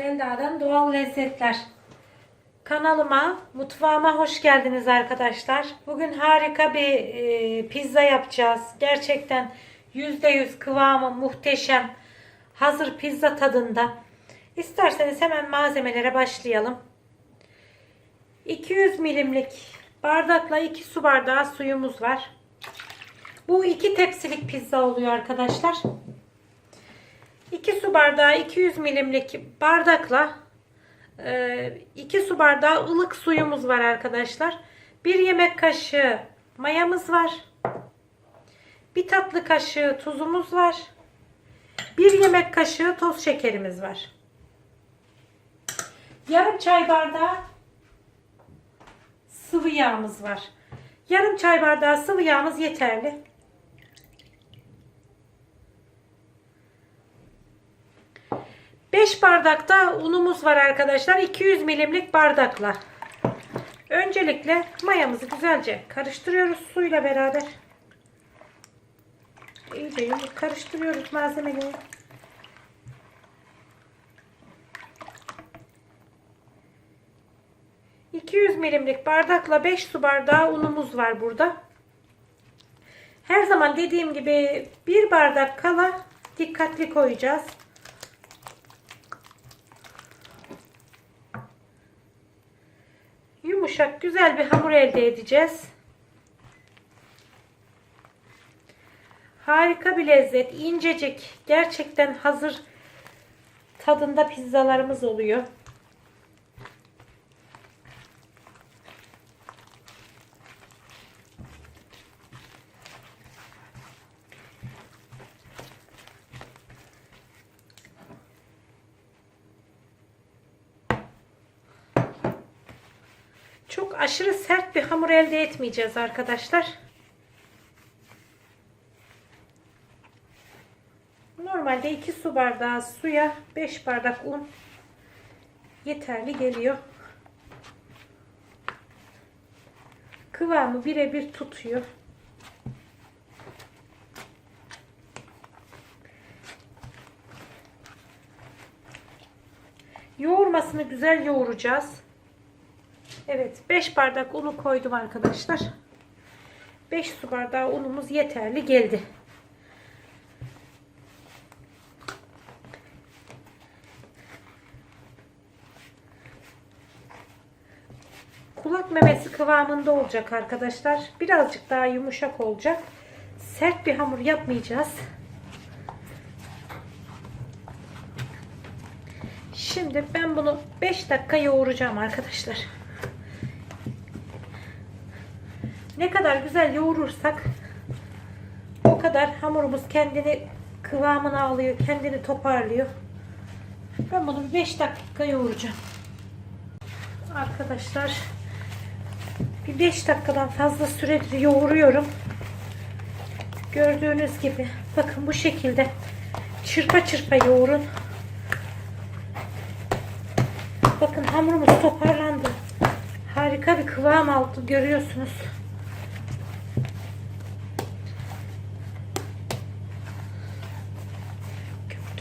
Selda'dan Doğal Lezzetler. Kanalıma, mutfağıma hoş geldiniz arkadaşlar. Bugün harika bir e, pizza yapacağız. Gerçekten %100 kıvamı muhteşem. Hazır pizza tadında. İsterseniz hemen malzemelere başlayalım. 200 milimlik bardakla 2 su bardağı suyumuz var. Bu iki tepsilik pizza oluyor arkadaşlar. 2 su bardağı 200 milimlik bardakla 2 su bardağı ılık suyumuz var arkadaşlar. 1 yemek kaşığı mayamız var. 1 tatlı kaşığı tuzumuz var. 1 yemek kaşığı toz şekerimiz var. Yarım çay bardağı sıvı yağımız var. Yarım çay bardağı sıvı yağımız yeterli. Bardakta unumuz var arkadaşlar. 200 milimlik bardakla. Öncelikle mayamızı güzelce karıştırıyoruz suyla beraber. İyice karıştırıyoruz malzemeleri. ...200 milimlik bardakla 5 su bardağı unumuz var burada. Her zaman dediğim gibi bir bardak kala dikkatli koyacağız. Yumuşak güzel bir hamur elde edeceğiz. Harika bir lezzet, incecik, gerçekten hazır tadında pizzalarımız oluyor. Çok aşırı sert bir hamur elde etmeyeceğiz arkadaşlar. Normalde 2 su bardağı suya 5 bardak un yeterli geliyor. Kıvamı birebir tutuyor. Yoğurmasını güzel yoğuracağız. Evet 5 bardak unu koydum arkadaşlar. 5 su bardağı unumuz yeterli geldi. Kulak memesi kıvamında olacak arkadaşlar. Birazcık daha yumuşak olacak. Sert bir hamur yapmayacağız. Şimdi ben bunu 5 dakika yoğuracağım arkadaşlar. Ne kadar güzel yoğurursak o kadar hamurumuz kendini kıvamını alıyor, kendini toparlıyor. Ben bunu 5 dakika yoğuracağım. Arkadaşlar bir 5 dakikadan fazla süredir yoğuruyorum. Gördüğünüz gibi bakın bu şekilde çırpa çırpa yoğurun. Bakın hamurumuz toparlandı. Harika bir kıvam aldı görüyorsunuz.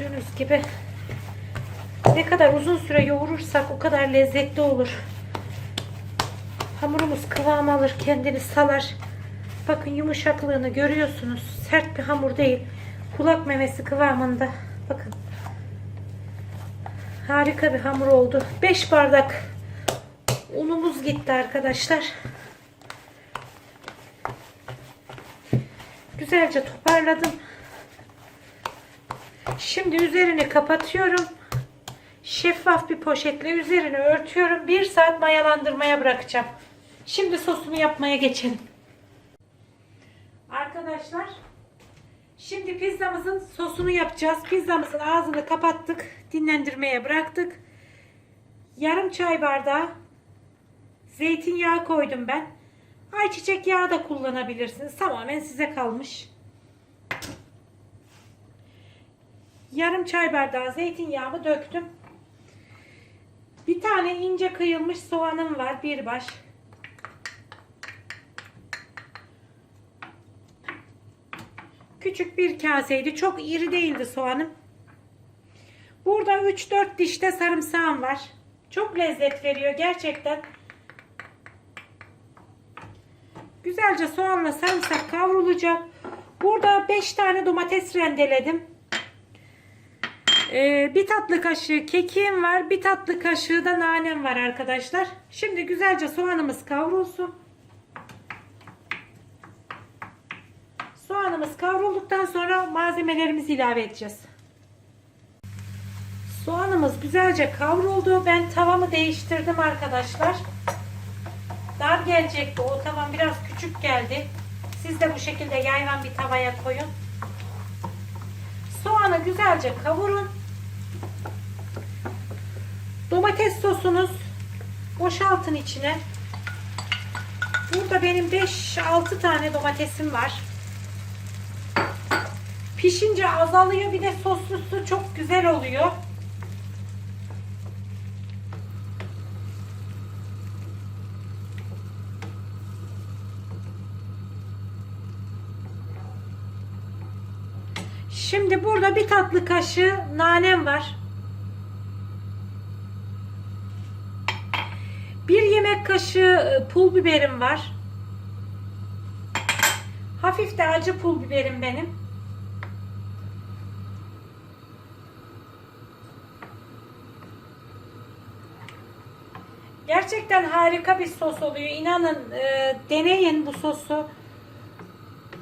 Gördüğünüz gibi ne kadar uzun süre yoğurursak o kadar lezzetli olur. Hamurumuz kıvam alır, kendini salar. Bakın yumuşaklığını görüyorsunuz. Sert bir hamur değil. Kulak memesi kıvamında. Bakın. Harika bir hamur oldu. 5 bardak unumuz gitti arkadaşlar. Güzelce toparladım. Şimdi üzerini kapatıyorum. Şeffaf bir poşetle üzerini örtüyorum. 1 saat mayalandırmaya bırakacağım. Şimdi sosunu yapmaya geçelim. Arkadaşlar şimdi pizzamızın sosunu yapacağız. Pizzamızın ağzını kapattık. Dinlendirmeye bıraktık. Yarım çay bardağı zeytinyağı koydum ben. Ayçiçek yağı da kullanabilirsiniz. Tamamen size kalmış. Yarım çay bardağı zeytinyağımı döktüm. Bir tane ince kıyılmış soğanım var. Bir baş. Küçük bir kaseydi. Çok iri değildi soğanım. Burada 3-4 dişte sarımsağım var. Çok lezzet veriyor gerçekten. Güzelce soğanla sarımsak kavrulacak. Burada 5 tane domates rendeledim. Ee, bir tatlı kaşığı kekiğim var. Bir tatlı kaşığı da nanem var arkadaşlar. Şimdi güzelce soğanımız kavrulsun. Soğanımız kavrulduktan sonra malzemelerimizi ilave edeceğiz. Soğanımız güzelce kavruldu. Ben tavamı değiştirdim arkadaşlar. Dar gelecekti. O tavam biraz küçük geldi. Siz de bu şekilde yayvan bir tavaya koyun. Soğanı güzelce kavurun. Domates sosunuz boşaltın içine. Burada benim 5-6 tane domatesim var. Pişince azalıyor. Bir de soslusu çok güzel oluyor. Şimdi burada bir tatlı kaşığı nanem var. Bir yemek kaşığı e, pul biberim var. Hafif de acı pul biberim benim. Gerçekten harika bir sos oluyor. İnanın e, deneyin bu sosu.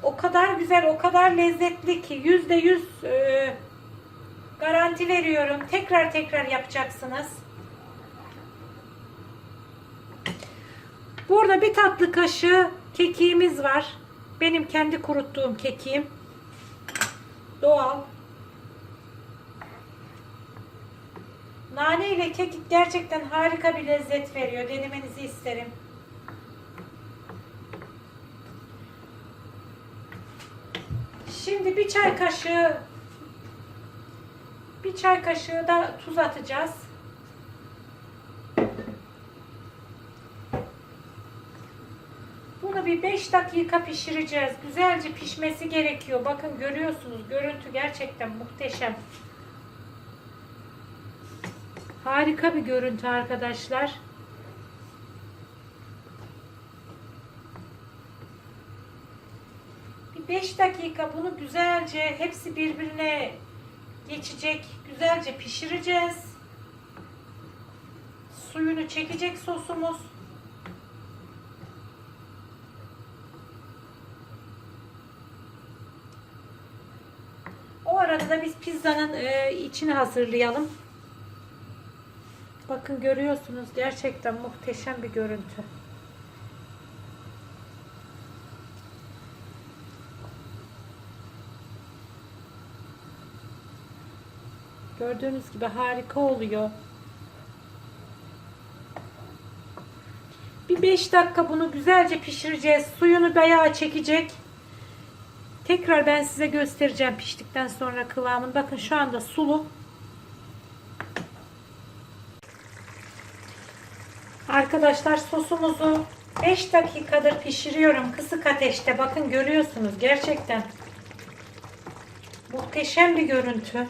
O kadar güzel, o kadar lezzetli ki yüzde yüz e, garanti veriyorum. Tekrar tekrar yapacaksınız. Burada bir tatlı kaşığı kekiğimiz var. Benim kendi kuruttuğum kekiğim. Doğal. Nane ile kekik gerçekten harika bir lezzet veriyor. Denemenizi isterim. Şimdi bir çay kaşığı bir çay kaşığı da tuz atacağız. Bunu bir 5 dakika pişireceğiz. Güzelce pişmesi gerekiyor. Bakın görüyorsunuz. Görüntü gerçekten muhteşem. Harika bir görüntü arkadaşlar. Bir 5 dakika bunu güzelce hepsi birbirine geçecek. Güzelce pişireceğiz. Suyunu çekecek sosumuz. O arada da biz pizzanın e, içini hazırlayalım. Bakın görüyorsunuz gerçekten muhteşem bir görüntü. Gördüğünüz gibi harika oluyor. Bir 5 dakika bunu güzelce pişireceğiz. Suyunu bayağı çekecek. Tekrar ben size göstereceğim piştikten sonra kıvamını. Bakın şu anda sulu. Arkadaşlar sosumuzu 5 dakikadır pişiriyorum kısık ateşte. Bakın görüyorsunuz gerçekten muhteşem bir görüntü.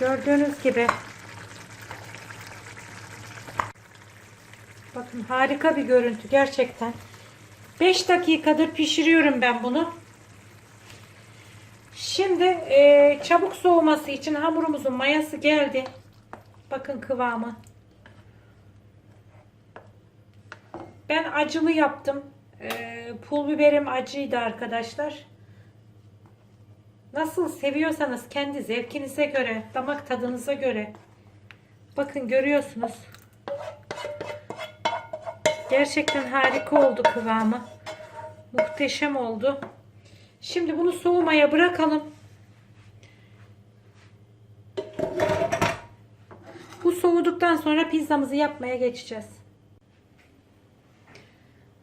Gördüğünüz gibi bakın harika bir görüntü gerçekten. 5 dakikadır pişiriyorum ben bunu. Şimdi e, çabuk soğuması için hamurumuzun mayası geldi. Bakın kıvamı. Ben acılı yaptım. Ee, pul biberim acıydı arkadaşlar. Nasıl seviyorsanız kendi zevkinize göre, damak tadınıza göre. Bakın görüyorsunuz. Gerçekten harika oldu kıvamı. Muhteşem oldu. Şimdi bunu soğumaya bırakalım. Bu soğuduktan sonra pizzamızı yapmaya geçeceğiz.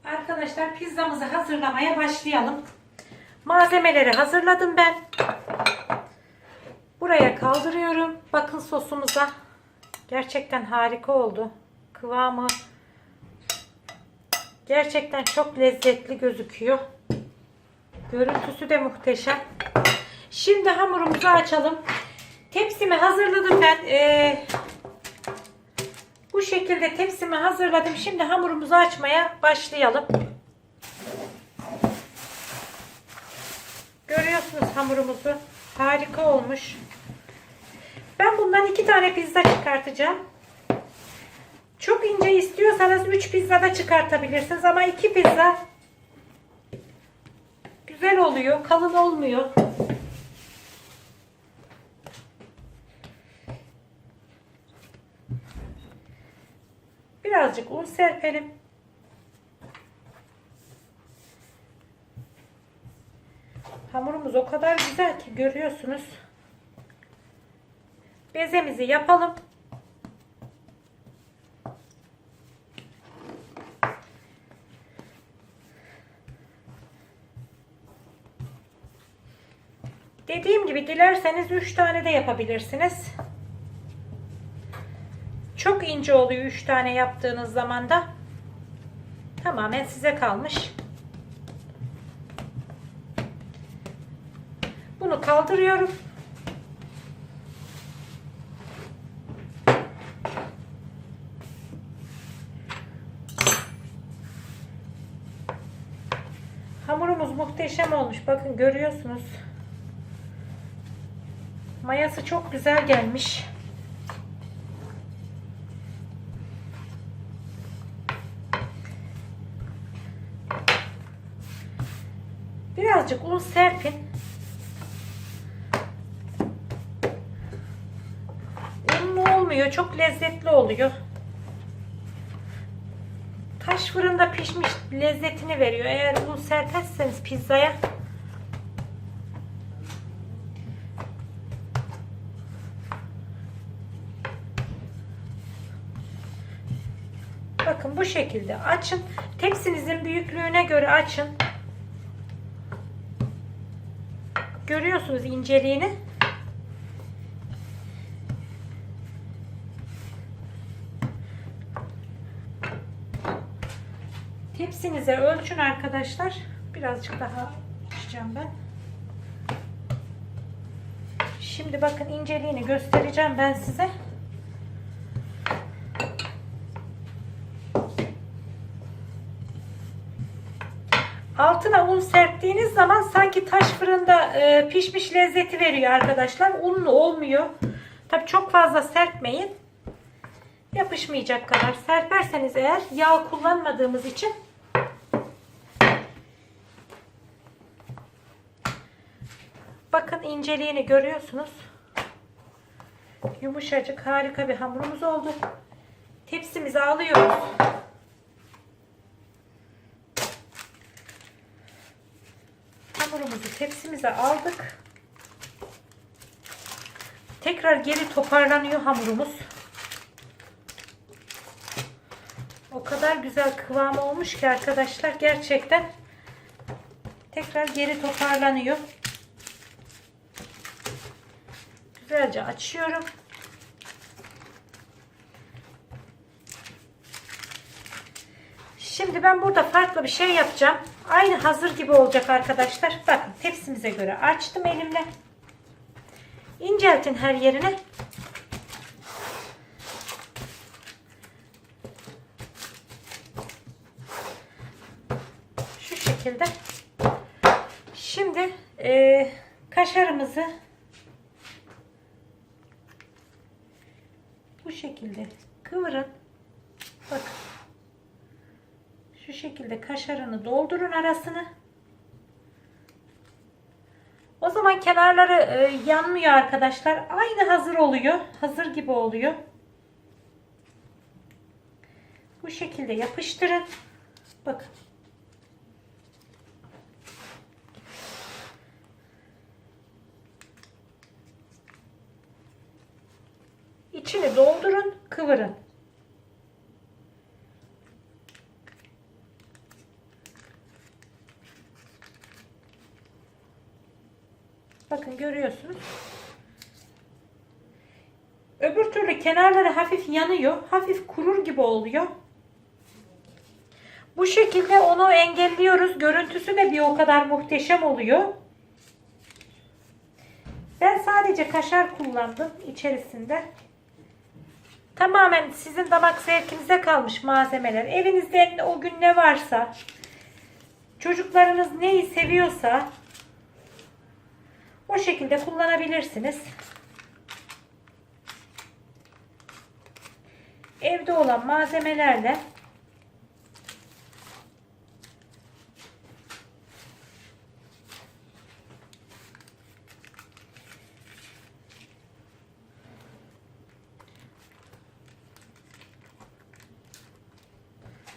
Arkadaşlar pizzamızı hazırlamaya başlayalım. Malzemeleri hazırladım ben. Buraya kaldırıyorum. Bakın sosumuza. Gerçekten harika oldu. Kıvamı gerçekten çok lezzetli gözüküyor. Görüntüsü de muhteşem. Şimdi hamurumuzu açalım. Tepsimi hazırladım ben. Ee, bu şekilde tepsimi hazırladım. Şimdi hamurumuzu açmaya başlayalım. Görüyorsunuz hamurumuzu. Harika olmuş. Ben bundan iki tane pizza çıkartacağım. Çok ince istiyorsanız 3 pizza da çıkartabilirsiniz ama 2 pizza güzel oluyor, kalın olmuyor. Birazcık un serpelim. Hamurumuz o kadar güzel ki görüyorsunuz. Bezemizi yapalım. Dediğim gibi dilerseniz 3 tane de yapabilirsiniz. Çok ince oluyor 3 tane yaptığınız zaman da. Tamamen size kalmış. Bunu kaldırıyorum. Hamurumuz muhteşem olmuş. Bakın görüyorsunuz. Mayası çok güzel gelmiş. Birazcık un serpin. Unlu olmuyor. Çok lezzetli oluyor. Taş fırında pişmiş lezzetini veriyor. Eğer un serperseniz pizzaya Bakın bu şekilde açın. Tepsinizin büyüklüğüne göre açın. Görüyorsunuz inceliğini. Tepsinize ölçün arkadaşlar. Birazcık daha açacağım ben. Şimdi bakın inceliğini göstereceğim ben size. Altına un serptiğiniz zaman sanki taş fırında e, pişmiş lezzeti veriyor arkadaşlar. Unlu olmuyor. Tabi çok fazla serpmeyin. Yapışmayacak kadar serperseniz eğer yağ kullanmadığımız için bakın inceliğini görüyorsunuz. Yumuşacık harika bir hamurumuz oldu. Tepsimizi alıyoruz. Hamurumuzu tepsimize aldık. Tekrar geri toparlanıyor hamurumuz. O kadar güzel kıvamı olmuş ki arkadaşlar gerçekten tekrar geri toparlanıyor. Güzelce açıyorum. Şimdi ben burada farklı bir şey yapacağım. Aynı hazır gibi olacak arkadaşlar. Bakın tepsimize göre açtım elimle. İnceltin her yerine. Şu şekilde. Şimdi e, kaşarımızı bu şekilde kıvırın. Bakın. Şu şekilde kaşarını doldurun arasını. O zaman kenarları e, yanmıyor arkadaşlar. Aynı hazır oluyor. Hazır gibi oluyor. Bu şekilde yapıştırın. Bakın. İçini doldurun, kıvırın. Bakın görüyorsunuz. Öbür türlü kenarları hafif yanıyor. Hafif kurur gibi oluyor. Bu şekilde onu engelliyoruz. Görüntüsü de bir o kadar muhteşem oluyor. Ben sadece kaşar kullandım içerisinde. Tamamen sizin damak zevkinize kalmış malzemeler. Evinizde o gün ne varsa, çocuklarınız neyi seviyorsa o şekilde kullanabilirsiniz. Evde olan malzemelerle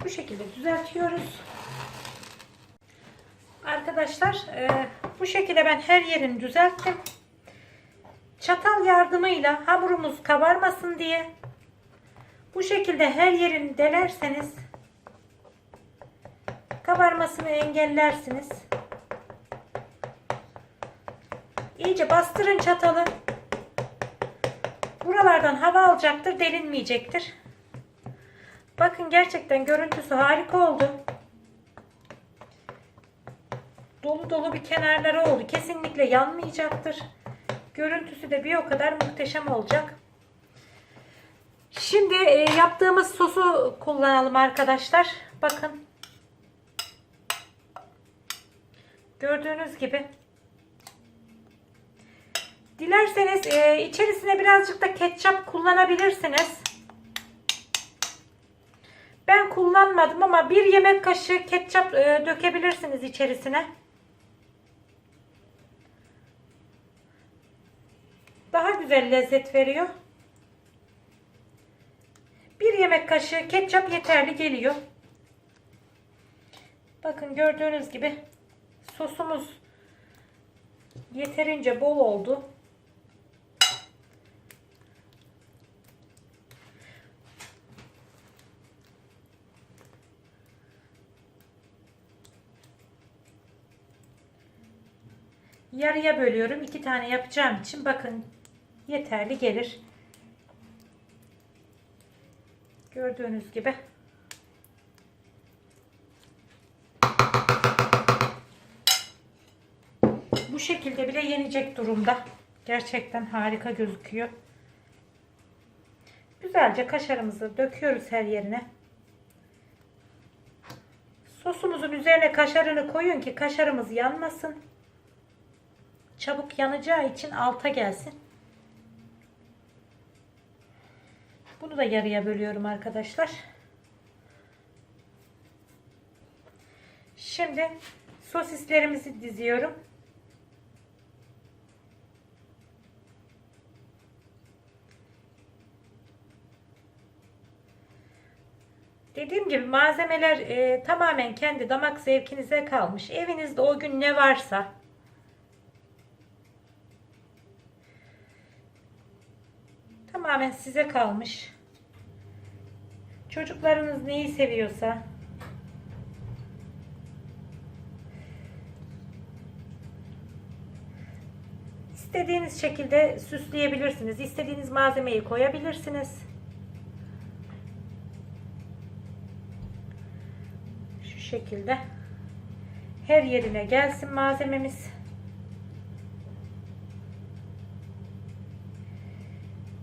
bu şekilde düzeltiyoruz. Arkadaşlar e, bu şekilde ben her yerini düzelttim. Çatal yardımıyla hamurumuz kabarmasın diye bu şekilde her yerini delerseniz kabarmasını engellersiniz. İyice bastırın çatalı. Buralardan hava alacaktır, delinmeyecektir. Bakın gerçekten görüntüsü harika oldu. Dolu dolu bir kenarları oldu. Kesinlikle yanmayacaktır. Görüntüsü de bir o kadar muhteşem olacak. Şimdi e, yaptığımız sosu kullanalım arkadaşlar. Bakın. Gördüğünüz gibi. Dilerseniz e, içerisine birazcık da ketçap kullanabilirsiniz. Ben kullanmadım ama bir yemek kaşığı ketçap e, dökebilirsiniz içerisine. Daha güzel lezzet veriyor. Bir yemek kaşığı ketçap yeterli geliyor. Bakın gördüğünüz gibi sosumuz yeterince bol oldu. Yarıya bölüyorum. iki tane yapacağım için bakın yeterli gelir. Gördüğünüz gibi. Bu şekilde bile yenecek durumda. Gerçekten harika gözüküyor. Güzelce kaşarımızı döküyoruz her yerine. Sosumuzun üzerine kaşarını koyun ki kaşarımız yanmasın. Çabuk yanacağı için alta gelsin. Bunu da yarıya bölüyorum arkadaşlar. Şimdi sosislerimizi diziyorum. Dediğim gibi malzemeler e, tamamen kendi damak zevkinize kalmış. Evinizde o gün ne varsa tamamen size kalmış. Çocuklarınız neyi seviyorsa istediğiniz şekilde süsleyebilirsiniz. İstediğiniz malzemeyi koyabilirsiniz. Şu şekilde her yerine gelsin malzememiz.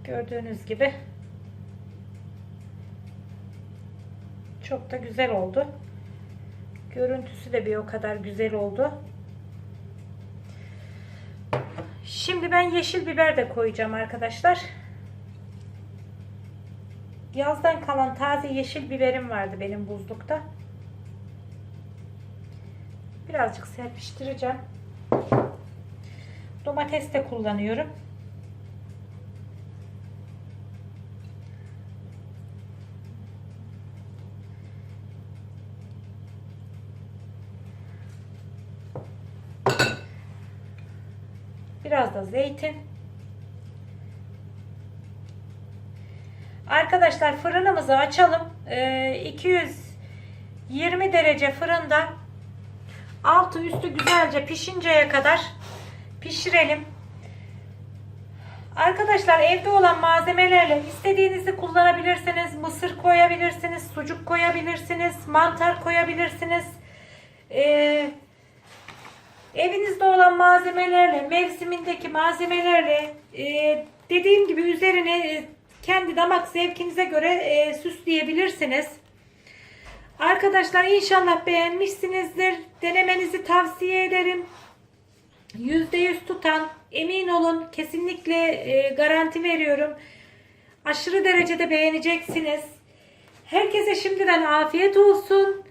Gördüğünüz gibi çok da güzel oldu. Görüntüsü de bir o kadar güzel oldu. Şimdi ben yeşil biber de koyacağım arkadaşlar. Yazdan kalan taze yeşil biberim vardı benim buzlukta. Birazcık serpiştireceğim. Domates de kullanıyorum. Biraz da zeytin. Arkadaşlar fırınımızı açalım. Ee, 220 derece fırında altı üstü güzelce pişinceye kadar pişirelim. Arkadaşlar evde olan malzemelerle istediğinizi kullanabilirsiniz. Mısır koyabilirsiniz, sucuk koyabilirsiniz, mantar koyabilirsiniz. Ee, Evinizde olan malzemelerle, mevsimindeki malzemelerle e, dediğim gibi üzerine e, kendi damak zevkinize göre e, süsleyebilirsiniz. Arkadaşlar inşallah beğenmişsinizdir. Denemenizi tavsiye ederim. %100 tutan emin olun kesinlikle e, garanti veriyorum. Aşırı derecede beğeneceksiniz. Herkese şimdiden afiyet olsun.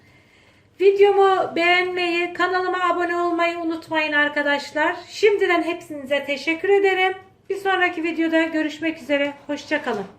Videomu beğenmeyi, kanalıma abone olmayı unutmayın arkadaşlar. Şimdiden hepsinize teşekkür ederim. Bir sonraki videoda görüşmek üzere. Hoşçakalın.